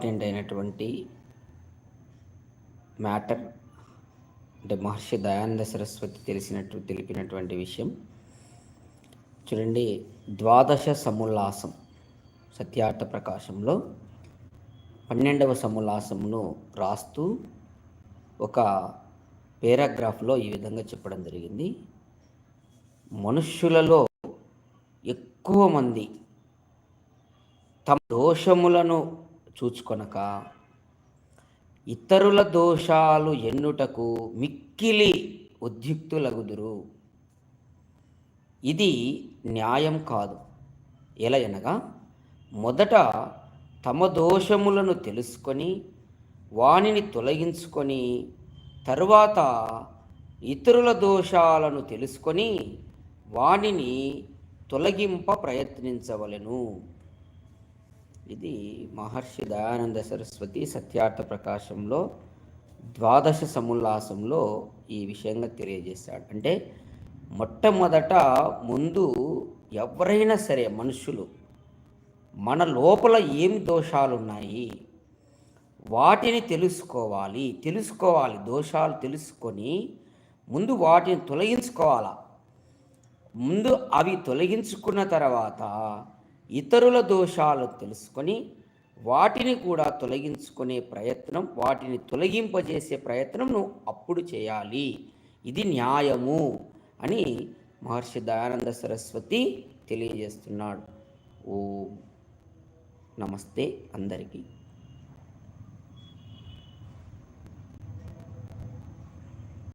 Important అయినటువంటి matter అంటే మహర్షి దయానంద సరస్వతి తెలిసినట్టు తెలిపినటువంటి విషయం. చూడండి ద్వాదశ సముల్లాసం సత్యార్థ ప్రకాశంలో పన్నెండవ సముల్లాసమును రాస్తూ ఒక పేరాగ్రాఫ్లో ఈ విధంగా చెప్పడం జరిగింది. మనుష్యులలో ఎక్కువ మంది తమ దోషములను చూచుకొనక ఇతరుల దోషాలు ఎన్నుటకు మిక్కిలి ఉద్యుక్తులగుదురు. ఇది న్యాయం కాదు. ఎలా అనగా మొదట తమ దోషములను తెలుసుకొని వానిని తొలగించుకొని తరువాత ఇతరుల దోషాలను తెలుసుకొని వానిని తొలగింప ప్రయత్నించవలెను. ఇది మహర్షి దయానంద సరస్వతి సత్యార్థ ప్రకాశంలో ద్వాదశ సముల్లాసంలో ఈ విషయంగా తెలియజేశాడు. అంటే మొట్టమొదట ముందు ఎవరైనా సరే మనుషులు మన లోపల ఏమి దోషాలు ఉన్నాయి వాటిని తెలుసుకోవాలి తెలుసుకోవాలి దోషాలు తెలుసుకొని ముందు వాటిని తొలగించుకోవాలా? ముందు అవి తొలగించుకున్న తర్వాత ఇతరుల దోషాలు తెలుసుకొని వాటిని కూడా తొలగించుకునే ప్రయత్నం వాటిని తొలగింపజేసే ప్రయత్నం నువ్వు అప్పుడు చేయాలి. ఇది న్యాయము అని మహర్షి దయానంద సరస్వతి తెలియజేస్తున్నాడు. ఓ. నమస్తే అందరికీ.